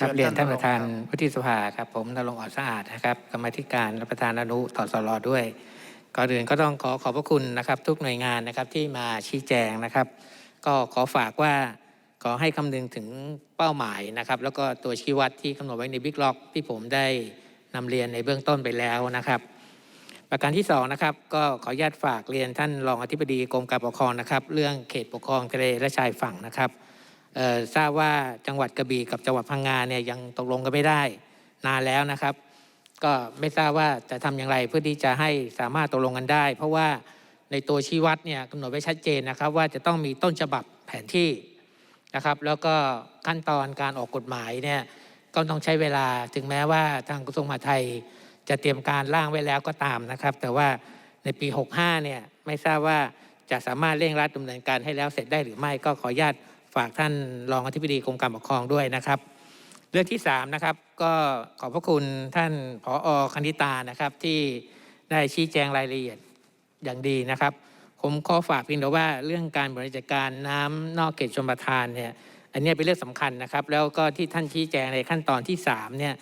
ครับชิญเรียนท่านประธานรองครับวุฒิสภาครับผมนรงค์อ่อนสะอาดนะครับกรรมาธิการและประธานอนุตสรด้วยก่อนอื่นก็ต้องขอขอบพระคุณนะครับ ทุกหน่วยงานนะครับที่มาชี้แจงนะครับ ก็ขอฝากว่าขอให้คำนึงถึงเป้าหมายนะครับ แล้วก็ตัวชี้วัดที่กำหนดไว้ในบิ๊กล็อกที่ผมได้นำเรียนในเบื้องต้นไปแล้วนะครับ ประการที่สองนะครับก็ขออนุญาตฝากเรียนท่านรองอธิบดีกรมการปกครองนะครับ เรื่องเขตปกครองทะเลและชายฝั่งนะครับเอ่อ ทราบว่าจังหวัดกระบี่กับจังหวัดพังงาเนี่ยยังตกลงกันไม่ได้นานแล้วนะครับ ก็ไม่ทราบว่าจะทำอย่างไรเพื่อที่จะให้สามารถตกลงกันได้ เพราะว่าในตัวชี้วัดเนี่ยกำหนดไว้ชัดเจนนะครับ ว่าจะต้องมีต้นฉบับแผนที่นะครับ แล้วก็ขั้นตอนการออกกฎหมายเนี่ยก็ต้องใช้เวลาถึงแม้ว่าทางกระทรวงมหาดไทย จะเตรียมการร่างไว้แล้วก็ตามนะครับ แต่ว่าในปี 65เนี่ยไม่ทราบว่าจะสามารถเร่งรัดดำเนินการให้แล้วเสร็จได้หรือไม่ก็ขออนุญาต ฝากท่านรองอธิบดีกรมการปกครองด้วยนะครับ เรื่องที่3นะครับก็ขอบพระคุณท่านผอคณิตานะครับที่ได้ชี้แจงรายละเอียดอย่างดีนะครับ ผมขอฝากเพียงแต่ว่าเรื่องการบริหารจัดการน้ำนอกเขตชลประทานเนี่ยอันนี้เป็นเรื่องสำคัญนะครับ แล้วก็ที่ท่านชี้แจงในขั้นตอนที่3เนี่ย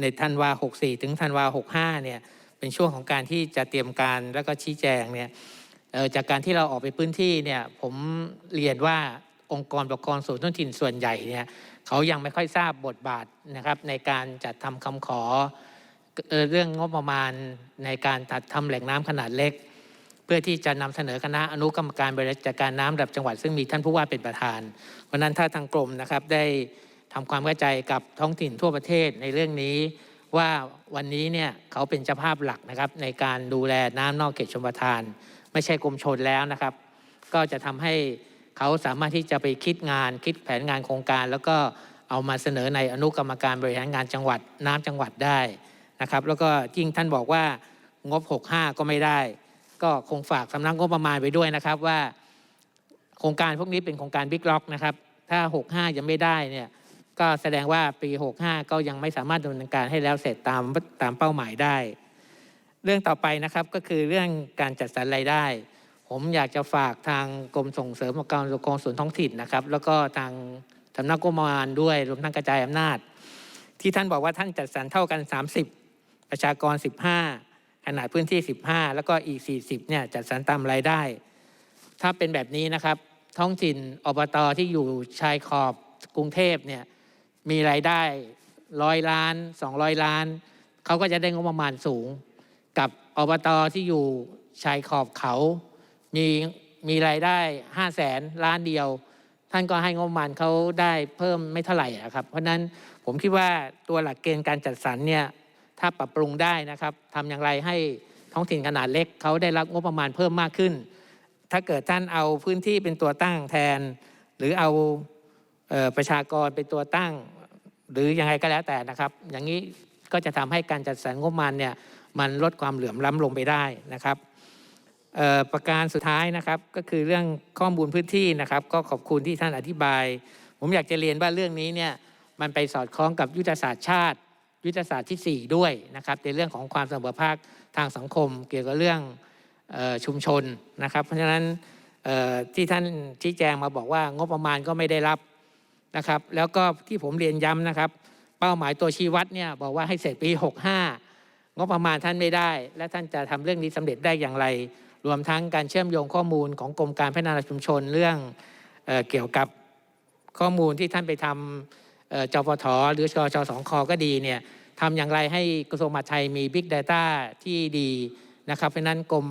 ในธันวา 64 ถึงธันวา 65 เนี่ยเป็นช่วงของการที่จะเตรียมการแล้วก็ชี้แจงเนี่ยจากการที่เราออกไปพื้นที่เนี่ยผมเรียนว่า องค์กรปกครองส่วนท้องถิ่นส่วนใหญ่เนี่ยเขายังไม่ค่อยทราบบทบาทนะครับในการจัดทำคำขอเรื่องงบประมาณในการจัดทำแหล่งน้ำขนาดเล็ก เพื่อที่จะนำเสนอคณะอนุกรรมการบริหารจัดการน้ำระดับจังหวัด ซึ่งมีท่านผู้ว่าเป็นประธานเพราะนั้นถ้าทางกรมนะครับได้ทำความเข้าใจกับท้องถิ่นทั่วประเทศในเรื่องนี้ว่าวันนี้เนี่ยเขาเป็นเจ้าภาพหลักนะครับในการดูแลน้ำนอกเขตชมประทาน ไม่ใช่กรมชนแล้วนะครับ ก็จะทำให้ เขาสามารถที่จะไปคิดงานคิดแผนงานโครงการ แล้วก็เอามาเสนอในอนุกรรมการบริหารงานจังหวัดน้ำจังหวัดได้นะครับแล้วก็ยิ่งท่านบอกว่างบ 65 ก็ไม่ได้ ก็คงฝากสำนักงบประมาณไปด้วยนะครับว่าโครงการพวกนี้เป็นโครงการบิ๊กล็อกนะครับถ้า 65 ยังไม่ได้เนี่ยก็แสดงว่าปี 65 ก็ยังไม่สามารถดำเนินการให้แล้วเสร็จตามตามเป้าหมายได้ เรื่องต่อไปนะครับก็คือเรื่องการจัดสรรรายได้ ผมอยากจะฝากทางกรมส่งเสริมการปกครองส่วนท้องถิ่นนะครับ แล้วก็ทางสำนักงบประมาณด้วยรวมทั้งกระจายอำนาจ ที่ท่านบอกว่าท่านจัดสรรเท่ากัน 30 ประชากร 15 ขนาดพื้นที่ 15 แล้วก็อีก 40เนี่ยจัดสรรตามรายได้ ถ้าเป็นแบบนี้นะครับ ท้องถิ่นอบตที่อยู่ชายขอบกรุงเทพเนี่ยมีรายได้ร้อยล้าน 200 ล้าน เขาก็จะได้งบประมาณสูง กับอบตที่อยู่ชายขอบเขา มีมีรายได้5 0 0แสนล้านเดียว ท่านก็ให้งบประมาณเขาได้เพิ่มไม่เท่าไหร่อะครับ เพราะฉะนั้นผมคิดว่าตัวหลักเกณฑ์การจัดสรรเนี่ยถ้าปรับปรุงได้นะครับทำอย่างไรให้ท้องถิ่นขนาดเล็กเขาได้รับงบประมาณเพิ่มมากขึ้น ถ้าเกิดท่านเอาพื้นที่เป็นตัวตั้งแทน หรือเอาเออประชากรเป็นตัวตั้ง หรือยังไงก็แล้วแต่นะครับ อย่างนี้ก็จะทำให้การจัดสรรงบประมาณเนี่ยมันลดความเหลื่อมล้ำลงไปได้นะครับ ประการสุดท้ายนะครับก็คือเรื่องข้อมูลพื้นที่นะครับ ก็ขอบคุณที่ท่านอธิบาย ผมอยากจะเรียนว่าเรื่องนี้เนี่ยมันไปสอดคล้องกับยุทธศาสตร์ชาติ ยุทธศาสตร์ที่ 4 ด้วยนะครับในเรื่องของความเสมอภาคทางสังคม เกี่ยวกับเรื่องออชุมชนนะครับ เพราะฉะนั้นที่ท่านชี้แจงมาบอกว่างบประมาณก็ไม่ได้รับนะครับ แล้วก็ที่ผมเรียนย้ำนะครับ เป้าหมายตัวชี้วัดเนี่ยบอกว่าให้เสร็จปี 65 งบประมาณท่านไม่ได้ และท่านจะทำเรื่องนี้สำเร็จได้อย่างไร รวมทั้งการเชื่อมโยงข้อมูลของกรมการพัฒนาชุมชนเรื่องเออเกี่ยวกับข้อมูลที่ท่านไปทำเจปทหรือชชสองคก็ดีเนี่ยทำอย่างไรให้กระทรวงมหาดไทยมี Big Data ที่ดีนะครับเพราะนั้นกรม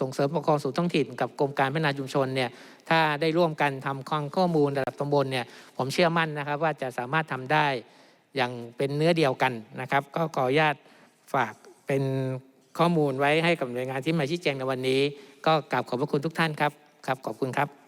ส่งเสริมปกครองส่วนท้องถิ่นกับกรมการพัฒนาชุมชนเนี่ยถ้าได้ร่วมกันทำความข้อมูลระดับตำบลเนี่ยผมเชื่อมั่นนะครับว่าจะสามารถทำได้อย่างเป็นเนื้อเดียวกันนะครับ ก็ขออนุญาตฝากเป็น ข้อมูลไว้ให้กับหน่วยงานที่มาชี้แจงในวันนี้ ก็กราบขอบพระคุณทุกท่านครับครับขอบคุณครับ